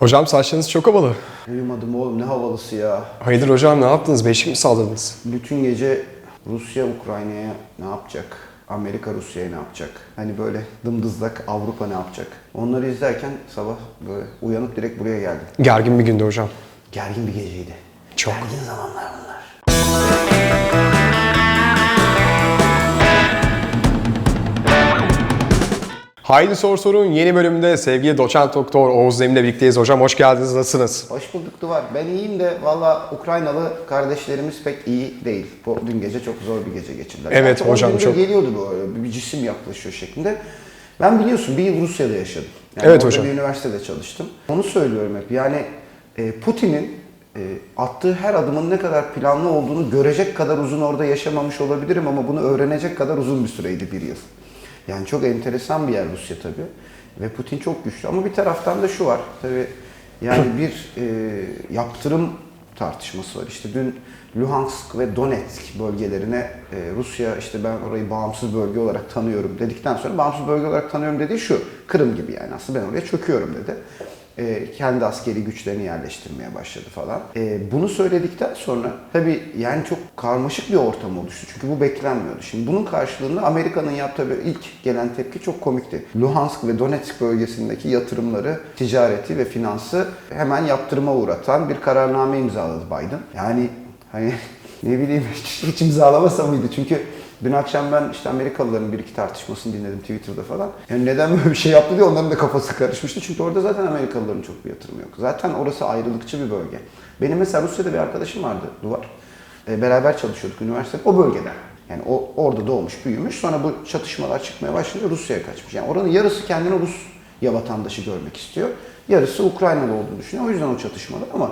Hocam saçlarınız çok havalı. Uyumadım oğlum ne havalısı ya. Hayırdır hocam ne yaptınız? Beşik mi salladınız? Bütün gece Rusya Ukrayna'ya ne yapacak? Amerika Rusya'ya ne yapacak? Hani böyle dımdızlak Avrupa ne yapacak? Onları izlerken sabah böyle uyanıp direkt buraya geldim. Gergin bir gündü hocam. Gergin bir geceydi. Çok. Gergin zamanlar bunlar. Haydi Sor Sor'un yeni bölümünde sevgili doçent doktor Oğuz Demir'le birlikteyiz. Hocam hoş geldiniz. Nasılsınız? Hoş bulduk Duvar. Ben iyiyim de valla Ukraynalı kardeşlerimiz pek iyi değil. Bu dün gece çok zor bir gece geçirdiler. Evet Gerçi hocam, çok. geliyordu böyle bir cisim yaklaşıyor şeklinde. Ben biliyorsun bir yıl Rusya'da yaşadım. Yani Evet hocam. bir üniversitede çalıştım. Onu söylüyorum hep. Yani e, Putin'in e, attığı her adımın ne kadar planlı olduğunu görecek kadar uzun orada yaşamamış olabilirim ama bunu öğrenecek kadar uzun bir süreydi bir yıl. Yani çok enteresan bir yer Rusya tabii. Ve Putin çok güçlü. Ama bir taraftan da şu var. Tabii yani bir e, yaptırım tartışması var. İşte dün Luhansk ve Donetsk bölgelerine e, Rusya işte ben orayı bağımsız bölge olarak tanıyorum dedikten sonra bağımsız bölge olarak tanıyorum dediği şu. Kırım gibi yani aslında ben oraya çöküyorum dedi. E, kendi askeri güçlerini yerleştirmeye başladı falan. E, bunu söyledikten sonra tabii yani çok karmaşık bir ortam oluştu. Çünkü bu beklenmiyordu. Şimdi bunun karşılığında Amerika'nın yaptığı ilk gelen tepki çok komikti. Luhansk ve Donetsk bölgesindeki yatırımları, ticareti ve finansı hemen yaptırıma uğratan bir kararname imzaladı Biden. Yani hani ne bileyim hiç, hiç imzalamasa mıydı? Çünkü Dün akşam ben işte Amerikalıların bir iki tartışmasını dinledim Twitter'da falan. Yani neden böyle bir şey yaptı diye onların da kafası karışmıştı. Çünkü orada zaten Amerikalıların çok bir yatırımı yok. Zaten orası ayrılıkçı bir bölge. Benim mesela Rusya'da bir arkadaşım vardı Duvar. E, beraber çalışıyorduk üniversitede. O bölgeden. Yani o orada doğmuş, büyümüş. Sonra bu çatışmalar çıkmaya başlayınca Rusya'ya kaçmış. Yani oranın yarısı kendini Rusya vatandaşı görmek istiyor. Yarısı Ukraynalı olduğunu düşünüyor. O yüzden o çatışmalar ama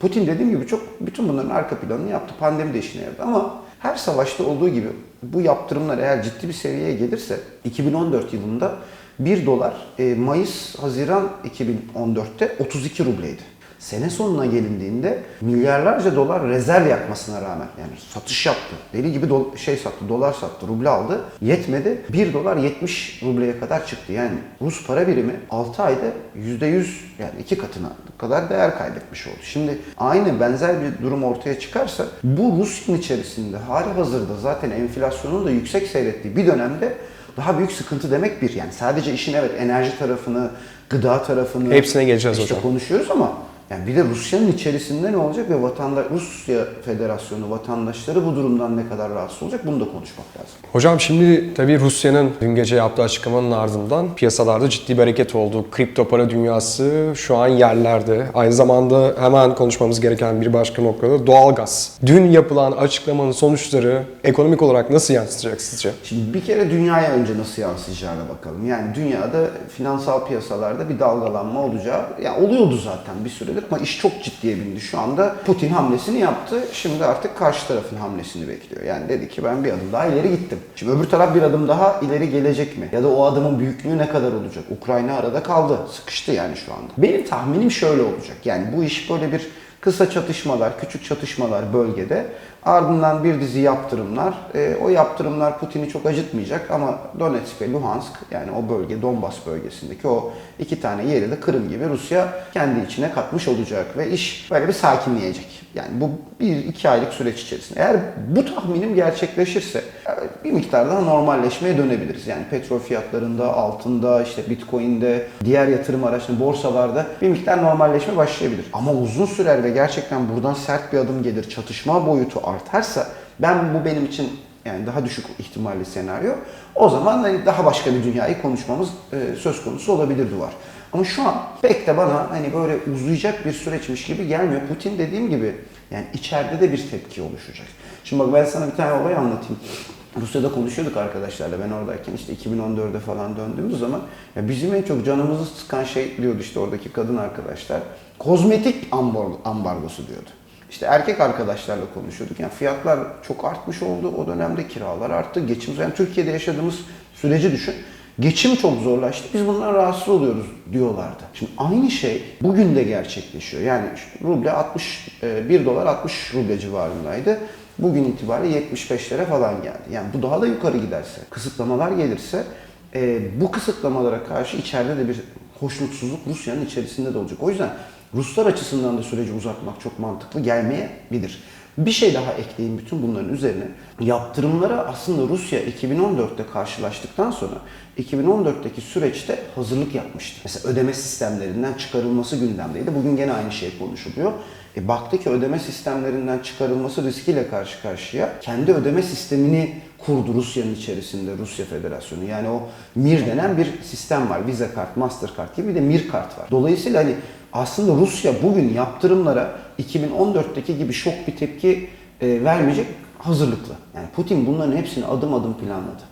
Putin dediğim gibi çok bütün bunların arka planını yaptı. Pandemi de işine yaradı ama her savaşta olduğu gibi bu yaptırımlar eğer ciddi bir seviyeye gelirse 2014 yılında 1 dolar e, Mayıs-Haziran 2014'te 32 rubleydi. Sene sonuna gelindiğinde milyarlarca dolar rezerv yapmasına rağmen yani satış yaptı. Deli gibi do- şey sattı, dolar sattı, ruble aldı. Yetmedi. 1 dolar 70 rubleye kadar çıktı. Yani Rus para birimi 6 ayda %100 yani iki katına kadar değer kaybetmiş oldu. Şimdi aynı benzer bir durum ortaya çıkarsa bu Rusya'nın içerisinde hali hazırda zaten enflasyonun da yüksek seyrettiği bir dönemde daha büyük sıkıntı demek bir. Yani sadece işin evet enerji tarafını, gıda tarafını Hepsine geleceğiz işte hocam. konuşuyoruz ama yani bir de Rusya'nın içerisinde ne olacak ve vatandaş Rusya Federasyonu vatandaşları bu durumdan ne kadar rahatsız olacak bunu da konuşmak lazım. Hocam şimdi tabii Rusya'nın dün gece yaptığı açıklamanın ardından piyasalarda ciddi bir hareket oldu. Kripto para dünyası şu an yerlerde. Aynı zamanda hemen konuşmamız gereken bir başka noktada doğalgaz. Dün yapılan açıklamanın sonuçları ekonomik olarak nasıl yansıtacak sizce? Şimdi bir kere dünyaya önce nasıl yansıyacağına bakalım. Yani dünyada finansal piyasalarda bir dalgalanma olacağı, yani oluyordu zaten bir süredir ama iş çok ciddiye bindi. Şu anda Putin hamlesini yaptı. Şimdi artık karşı tarafın hamlesini bekliyor. Yani dedi ki ben bir adım daha ileri gittim. Şimdi öbür taraf bir adım daha ileri gelecek mi? Ya da o adımın büyüklüğü ne kadar olacak? Ukrayna arada kaldı. Sıkıştı yani şu anda. Benim tahminim şöyle olacak. Yani bu iş böyle bir kısa çatışmalar, küçük çatışmalar bölgede. Ardından bir dizi yaptırımlar. E, o yaptırımlar Putin'i çok acıtmayacak ama Donetsk ve Luhansk yani o bölge Donbas bölgesindeki o iki tane yeri de Kırım gibi Rusya kendi içine katmış olacak ve iş böyle bir sakinleyecek. Yani bu bir iki aylık süreç içerisinde. Eğer bu tahminim gerçekleşirse bir miktar daha normalleşmeye dönebiliriz. Yani petrol fiyatlarında, altında, işte bitcoin'de, diğer yatırım araçlarında, borsalarda bir miktar normalleşme başlayabilir. Ama uzun sürer ve gerçekten buradan sert bir adım gelir, çatışma boyutu artarsa ben bu benim için yani daha düşük ihtimalli senaryo. O zaman hani daha başka bir dünyayı konuşmamız e, söz konusu olabilir duvar. Ama şu an pek de bana hani böyle uzayacak bir süreçmiş gibi gelmiyor. Putin dediğim gibi yani içeride de bir tepki oluşacak. Şimdi bak ben sana bir tane olay anlatayım. Rusya'da konuşuyorduk arkadaşlarla ben oradayken işte 2014'e falan döndüğümüz zaman ya bizim en çok canımızı sıkan şey diyordu işte oradaki kadın arkadaşlar. Kozmetik ambar- ambargosu diyordu. İşte erkek arkadaşlarla konuşuyorduk. Yani fiyatlar çok artmış oldu. O dönemde kiralar arttı. Geçim yani Türkiye'de yaşadığımız süreci düşün. Geçim çok zorlaştı. Biz bundan rahatsız oluyoruz diyorlardı. Şimdi aynı şey bugün de gerçekleşiyor. Yani ruble 60 e, 1 dolar 60 ruble civarındaydı. Bugün itibariyle 75'lere falan geldi. Yani bu daha da yukarı giderse, kısıtlamalar gelirse e, bu kısıtlamalara karşı içeride de bir hoşnutsuzluk Rusya'nın içerisinde de olacak. O yüzden Ruslar açısından da süreci uzatmak çok mantıklı gelmeyebilir. Bir şey daha ekleyeyim bütün bunların üzerine. Yaptırımlara aslında Rusya 2014'te karşılaştıktan sonra 2014'teki süreçte hazırlık yapmıştı. Mesela ödeme sistemlerinden çıkarılması gündemdeydi. Bugün gene aynı şey konuşuluyor. E baktı ki ödeme sistemlerinden çıkarılması riskiyle karşı karşıya kendi ödeme sistemini kurdu Rusya'nın içerisinde Rusya Federasyonu. Yani o MIR denen bir sistem var. Visa kart, Mastercard gibi bir de MIR kart var. Dolayısıyla hani aslında Rusya bugün yaptırımlara 2014'teki gibi şok bir tepki e, vermeyecek hazırlıklı. Yani Putin bunların hepsini adım adım planladı.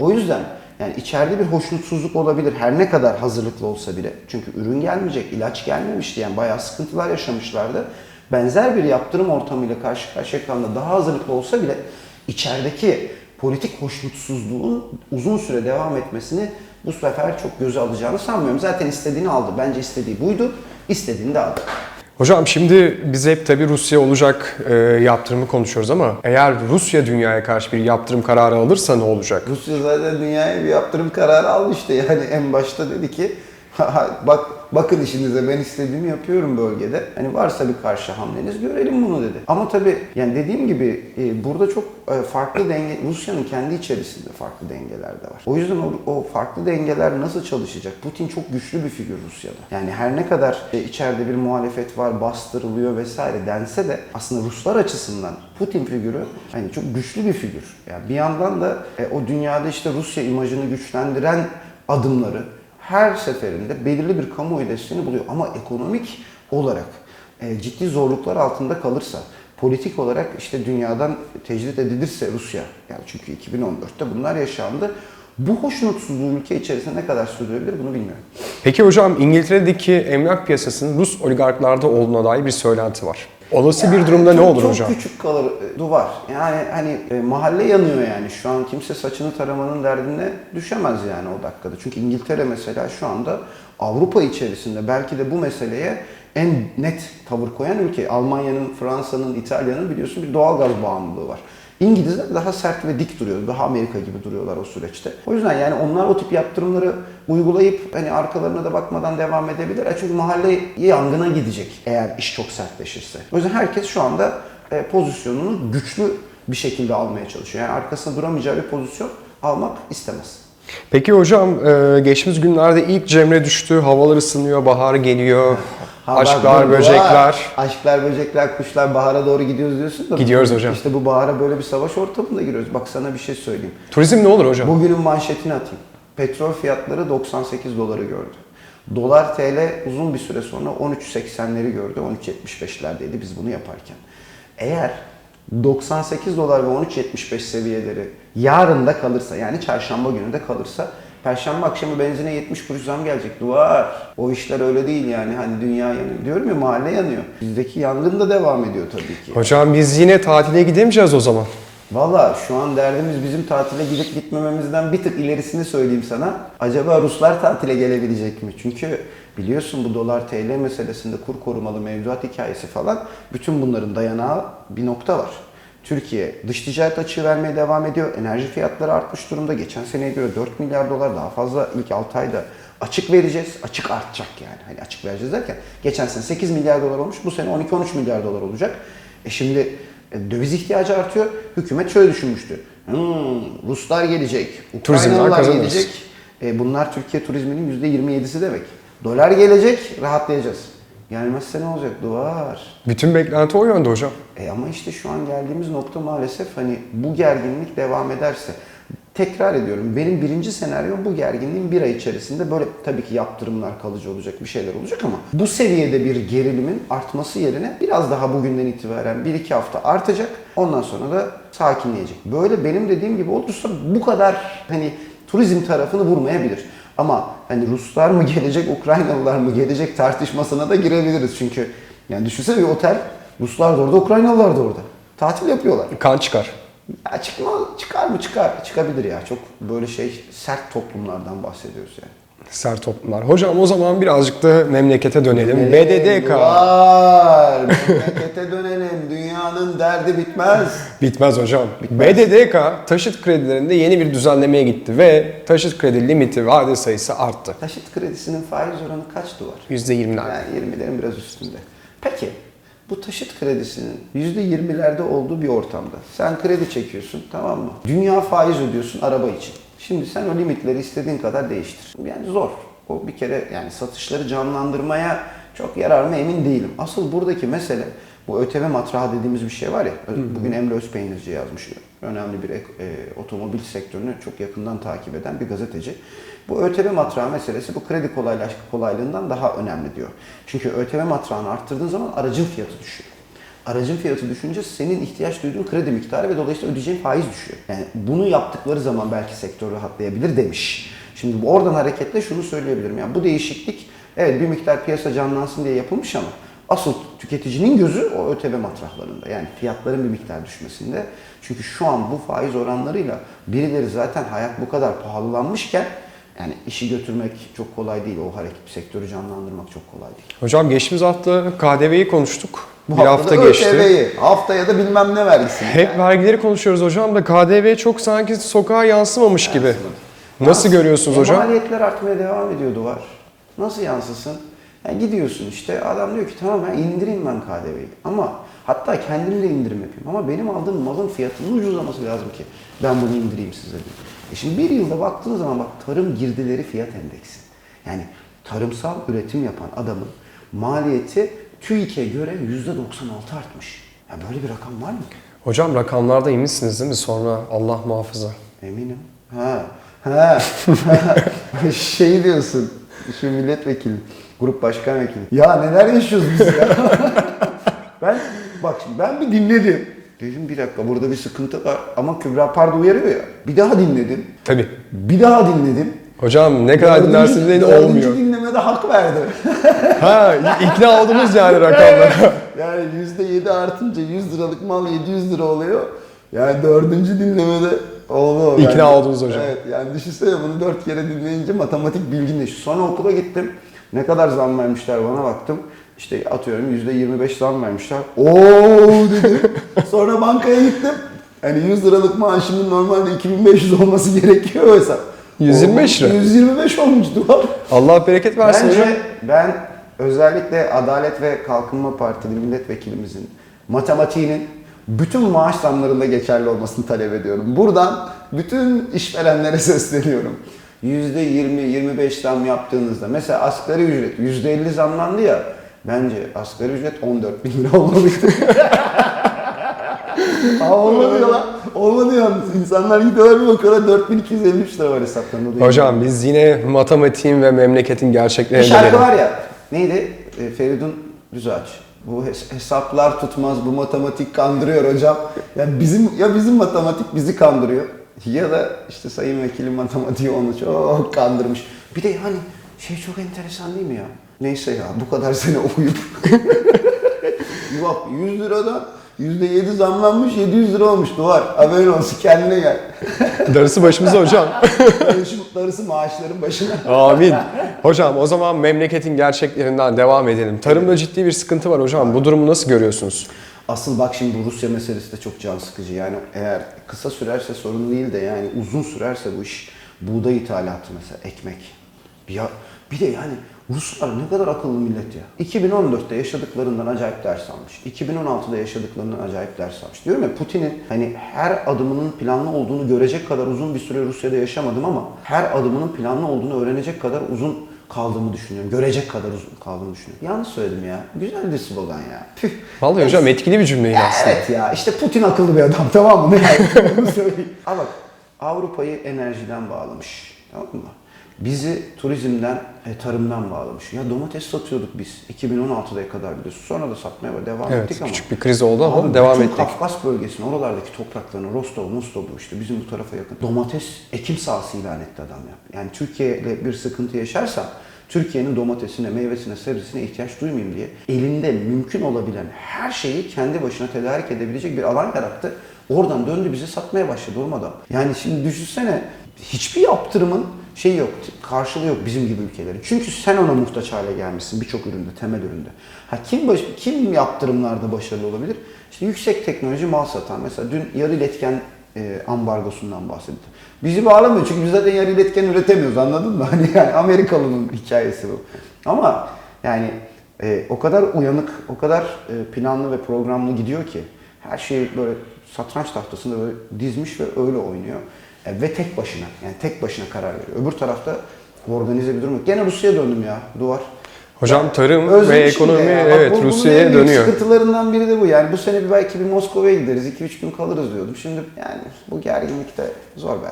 O yüzden yani içeride bir hoşnutsuzluk olabilir her ne kadar hazırlıklı olsa bile. Çünkü ürün gelmeyecek, ilaç gelmemişti yani bayağı sıkıntılar yaşamışlardı. Benzer bir yaptırım ortamıyla karşı karşıya kalanında daha hazırlıklı olsa bile içerideki politik hoşnutsuzluğun uzun süre devam etmesini bu sefer çok göze alacağını sanmıyorum. Zaten istediğini aldı. Bence istediği buydu. İstediğini de aldı. Hocam şimdi biz hep tabii Rusya olacak e, yaptırımı konuşuyoruz ama eğer Rusya dünyaya karşı bir yaptırım kararı alırsa ne olacak? Rusya zaten dünyaya bir yaptırım kararı almıştı. Yani en başta dedi ki bak bakın işinize ben istediğimi yapıyorum bölgede. Hani varsa bir karşı hamleniz görelim bunu dedi. Ama tabii yani dediğim gibi e, burada çok e, farklı denge Rusya'nın kendi içerisinde farklı dengeler de var. O yüzden o, o farklı dengeler nasıl çalışacak? Putin çok güçlü bir figür Rusya'da. Yani her ne kadar e, içeride bir muhalefet var, bastırılıyor vesaire dense de aslında Ruslar açısından Putin figürü hani çok güçlü bir figür. Yani bir yandan da e, o dünyada işte Rusya imajını güçlendiren adımları her seferinde belirli bir kamuoyu desteğini buluyor. Ama ekonomik olarak e, ciddi zorluklar altında kalırsa, politik olarak işte dünyadan tecrit edilirse Rusya, yani çünkü 2014'te bunlar yaşandı. Bu hoşnutsuzluğu ülke içerisinde ne kadar sürdürebilir bunu bilmiyorum. Peki hocam İngiltere'deki emlak piyasasının Rus oligarklarda olduğuna dair bir söylenti var. Olası bir durumda ne çok, olur çok hocam? küçük kalır e, duvar. Yani hani e, mahalle yanıyor yani. Şu an kimse saçını taramanın derdine düşemez yani o dakikada. Çünkü İngiltere mesela şu anda Avrupa içerisinde belki de bu meseleye en net tavır koyan ülke. Almanya'nın, Fransa'nın, İtalya'nın biliyorsun bir doğalgaz bağımlılığı var. İngilizler daha sert ve dik duruyor. Daha Amerika gibi duruyorlar o süreçte. O yüzden yani onlar o tip yaptırımları uygulayıp hani arkalarına da bakmadan devam edebilirler. Çünkü mahalle yangına gidecek eğer iş çok sertleşirse. O yüzden herkes şu anda e, pozisyonunu güçlü bir şekilde almaya çalışıyor. Yani arkasında duramayacağı bir pozisyon almak istemez. Peki hocam e, geçtiğimiz günlerde ilk Cemre düştü, havalar ısınıyor, bahar geliyor, Ha, bak, aşklar, bu- böcekler. Aşklar, böcekler, kuşlar bahara doğru gidiyoruz diyorsun da. Gidiyoruz hocam. İşte bu bahara böyle bir savaş ortamında giriyoruz. Bak sana bir şey söyleyeyim. Turizm ne olur hocam? Bugünün manşetini atayım. Petrol fiyatları 98 doları gördü. Dolar TL uzun bir süre sonra 13.80'leri gördü. 13.75'lerdeydi biz bunu yaparken. Eğer 98 dolar ve 13.75 seviyeleri yarın da kalırsa yani çarşamba günü de kalırsa Perşembe akşamı benzine 70 kuruş zam gelecek. Duvar. O işler öyle değil yani. Hani dünya yanıyor. Diyorum ya mahalle yanıyor. Bizdeki yangın da devam ediyor tabii ki. Hocam biz yine tatile gidemeyeceğiz o zaman. Valla şu an derdimiz bizim tatile gidip gitmememizden bir tık ilerisini söyleyeyim sana. Acaba Ruslar tatile gelebilecek mi? Çünkü biliyorsun bu dolar TL meselesinde kur korumalı mevduat hikayesi falan bütün bunların dayanağı bir nokta var. Türkiye dış ticaret açığı vermeye devam ediyor. Enerji fiyatları artmış durumda. Geçen seneye göre 4 milyar dolar daha fazla ilk 6 ayda açık vereceğiz. Açık artacak yani. Hani açık vereceğiz derken geçen sene 8 milyar dolar olmuş. Bu sene 12-13 milyar dolar olacak. E şimdi e, döviz ihtiyacı artıyor. Hükümet şöyle düşünmüştü. Hmm, Ruslar gelecek, Ukraynalılar gelecek. E, bunlar Türkiye turizminin %27'si demek. Dolar gelecek, rahatlayacağız. Gelmezse ne olacak? Duvar. Bütün beklenti o yönde hocam. E ama işte şu an geldiğimiz nokta maalesef hani bu gerginlik devam ederse tekrar ediyorum benim birinci senaryom bu gerginliğin bir ay içerisinde böyle tabii ki yaptırımlar kalıcı olacak bir şeyler olacak ama bu seviyede bir gerilimin artması yerine biraz daha bugünden itibaren bir iki hafta artacak ondan sonra da sakinleyecek. Böyle benim dediğim gibi olursa bu kadar hani turizm tarafını vurmayabilir. Ama hani Ruslar mı gelecek, Ukraynalılar mı gelecek tartışmasına da girebiliriz. Çünkü yani düşünsene bir otel, Ruslar da orada, Ukraynalılar da orada. Tatil yapıyorlar. Kan çıkar. Ya çıkma, çıkar mı çıkar, çıkabilir ya. Çok böyle şey sert toplumlardan bahsediyoruz yani. Sert toplumlar. Hocam o zaman birazcık da memlekete dönelim. BDDK. Var. Memlekete dönelim. Dünya dünyanın derdi bitmez. Bitmez hocam. BDDK taşıt kredilerinde yeni bir düzenlemeye gitti ve taşıt kredi limiti vade sayısı arttı. Taşıt kredisinin faiz oranı kaç duvar? %20'ler. Yani 20'lerin biraz üstünde. Peki bu taşıt kredisinin %20'lerde olduğu bir ortamda sen kredi çekiyorsun tamam mı? Dünya faiz ödüyorsun araba için. Şimdi sen o limitleri istediğin kadar değiştir. Yani zor. O bir kere yani satışları canlandırmaya çok yarar mı emin değilim. Asıl buradaki mesele bu ÖTV matrağı dediğimiz bir şey var ya. Bugün Emre Özpeynirci yazmış. Önemli bir e, otomobil sektörünü çok yakından takip eden bir gazeteci. Bu ÖTV matrağı meselesi bu kredi kolaylaş kolaylığından daha önemli diyor. Çünkü ÖTV matrağını arttırdığın zaman aracın fiyatı düşüyor. Aracın fiyatı düşünce senin ihtiyaç duyduğun kredi miktarı ve dolayısıyla ödeyeceğin faiz düşüyor. Yani bunu yaptıkları zaman belki sektör rahatlayabilir demiş. Şimdi oradan hareketle şunu söyleyebilirim. Yani bu değişiklik evet bir miktar piyasa canlansın diye yapılmış ama asıl tüketicinin gözü o ÖTV matrahlarında. Yani fiyatların bir miktar düşmesinde. Çünkü şu an bu faiz oranlarıyla birileri zaten hayat bu kadar pahalılanmışken yani işi götürmek çok kolay değil. O hareket sektörü canlandırmak çok kolay değil. Hocam geçtiğimiz hafta KDV'yi konuştuk. Bu bir hafta geçti. ÖTV'yi, haftaya da bilmem ne vergisini. Hep vergileri konuşuyoruz hocam da KDV çok sanki sokağa yansımamış gibi. Nasıl Yans- görüyorsunuz e, hocam? Maliyetler artmaya devam ediyor duvar. Nasıl yansısın? Yani gidiyorsun işte adam diyor ki tamam ben indireyim ben KDV'yi. Ama hatta kendim de indirim yapayım. Ama benim aldığım malın fiyatının ucuzlaması lazım ki ben bunu indireyim size diyor. E şimdi bir yılda baktığın zaman bak tarım girdileri fiyat endeksi. Yani tarımsal üretim yapan adamın maliyeti TÜİK'e göre %96 artmış. Ya böyle bir rakam var mı? Hocam rakamlarda eminsiniz değil mi? Sonra Allah muhafaza. Eminim. Ha. Ha. şey diyorsun. Şu milletvekili, grup başkan vekili. Ya neler yaşıyoruz biz ya? ben bak şimdi ben bir dinledim. Dedim bir dakika burada bir sıkıntı var ama Kübra Pardo uyarıyor ya. Bir daha dinledim. Tabii. Bir daha dinledim. Hocam ne kadar Dördüncü- dinlersiniz de dördüncü olmuyor. dinlemede hak verdi. Ha ikna oldunuz yani rakamlara. yani %7 artınca 100 liralık mal 700 lira oluyor. Yani dördüncü dinlemede oldu. İkna Yani- oldunuz hocam. Evet yani düşünsene bunu dört kere dinleyince matematik bilgin. Sonra okula gittim. Ne kadar zam vermişler bana baktım. İşte atıyorum %25 zam vermişler. Oo dedim. Sonra bankaya gittim. Hani 100 liralık maaşımın normalde 2500 olması gerekiyor hesap. 125 lira. 125 olmuş duvar. Allah bereket versin Bence hocam. ben özellikle Adalet ve Kalkınma Partili milletvekilimizin matematiğinin bütün maaş zamlarında geçerli olmasını talep ediyorum. Buradan bütün işverenlere sesleniyorum. %20-25 zam yaptığınızda mesela asgari ücret %50 zamlandı ya bence asgari ücret 14 bin lira olmalıydı. Aa, olmadı ya yalnız. İnsanlar gidiyorlar bir bakıyorlar 4253 lira var hesaplarında. Hocam biz yine matematiğin ve memleketin Bir gerçeklerine şarkı dönelim. var ya, neydi? E, Feridun Düzağaç. Bu hes- hesaplar tutmaz, bu matematik kandırıyor hocam. Ya bizim ya bizim matematik bizi kandırıyor ya da işte sayın vekilim matematiği onu çok kandırmış. Bir de yani şey çok enteresan değil mi ya? Neyse ya bu kadar sene okuyup Bak 100 liradan %7 zamlanmış 700 lira olmuş duvar. Haberin olsun kendine gel. Darısı başımıza hocam. Darısı, darısı maaşların başına. Amin. Hocam o zaman memleketin gerçeklerinden devam edelim. Tarımda ciddi bir sıkıntı var hocam. Bu durumu nasıl görüyorsunuz? Asıl bak şimdi bu Rusya meselesi de çok can sıkıcı. Yani eğer kısa sürerse sorun değil de yani uzun sürerse bu iş buğday ithalatı mesela ekmek. Ya bir de yani Ruslar ne kadar akıllı millet ya. 2014'te yaşadıklarından acayip ders almış. 2016'da yaşadıklarından acayip ders almış. Diyorum ya Putin'in hani her adımının planlı olduğunu görecek kadar uzun bir süre Rusya'da yaşamadım ama her adımının planlı olduğunu öğrenecek kadar uzun kaldığımı düşünüyorum. Görecek kadar uzun kaldığımı düşünüyorum. Yanlış söyledim ya. Güzel bir slogan ya. Tüh. Vallahi hocam etkili bir cümleydi aslında. Evet ya işte Putin akıllı bir adam tamam mı? Ne yani? Bunu söyleyeyim. Ama bak Avrupa'yı enerjiden bağlamış. Tamam mı? Bizi turizmden, e, tarımdan bağlamış. Ya domates satıyorduk biz 2016'ya kadar biliyorsun. Sonra da satmaya devam Evet ettik ama. küçük bir kriz oldu ama devam ettik. Kafkas bölgesine, oralardaki topraklarına, Rostov, Mostov'u işte bizim bu tarafa yakın. Domates ekim sahası ilan etti adam ya. Yani Türkiye ile bir sıkıntı yaşarsa Türkiye'nin domatesine, meyvesine, sebzesine ihtiyaç duymayayım diye elinde mümkün olabilen her şeyi kendi başına tedarik edebilecek bir alan yarattı. Oradan döndü bizi satmaya başladı olmadan. Yani şimdi düşünsene hiçbir yaptırımın şey yok, karşılığı yok bizim gibi ülkelerin. Çünkü sen ona muhtaç hale gelmişsin birçok üründe, temel üründe. Ha kim baş, kim yaptırımlarda başarılı olabilir? İşte yüksek teknoloji mal satan. Mesela dün yarı iletken e, ambargosundan bahsedildi. Bizi bağlamıyor çünkü biz zaten yarı iletken üretemiyoruz anladın mı? Hani yani Amerikalı'nın hikayesi bu. Ama yani e, o kadar uyanık, o kadar e, planlı ve programlı gidiyor ki her şeyi böyle satranç tahtasında böyle dizmiş ve öyle oynuyor. E, ve tek başına, yani tek başına karar veriyor. Öbür tarafta organize bir durum yok. Gene Rusya'ya döndüm ya, duvar. Hocam tarım ve de ekonomi ya. Bak evet Rusya'ya dönüyor. sıkıntılarından biri de bu. Yani bu sene bir belki bir Moskova'ya gideriz, 2-3 gün kalırız diyordum. Şimdi yani bu gerginlikte zor be.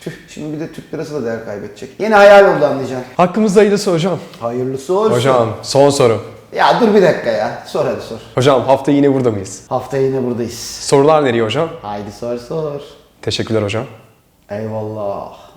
Tüh, şimdi bir de Türk lirası da değer kaybedecek. Yine hayal oldu anlayacaksın. Hakkımızda hayırlısı hocam. Hayırlısı olsun. Hocam son soru. Ya dur bir dakika ya. Sor hadi sor. Hocam hafta yine burada mıyız? Haftaya yine buradayız. Sorular nereye hocam? Haydi sor sor. Teşekkürler hocam. Eyvallah.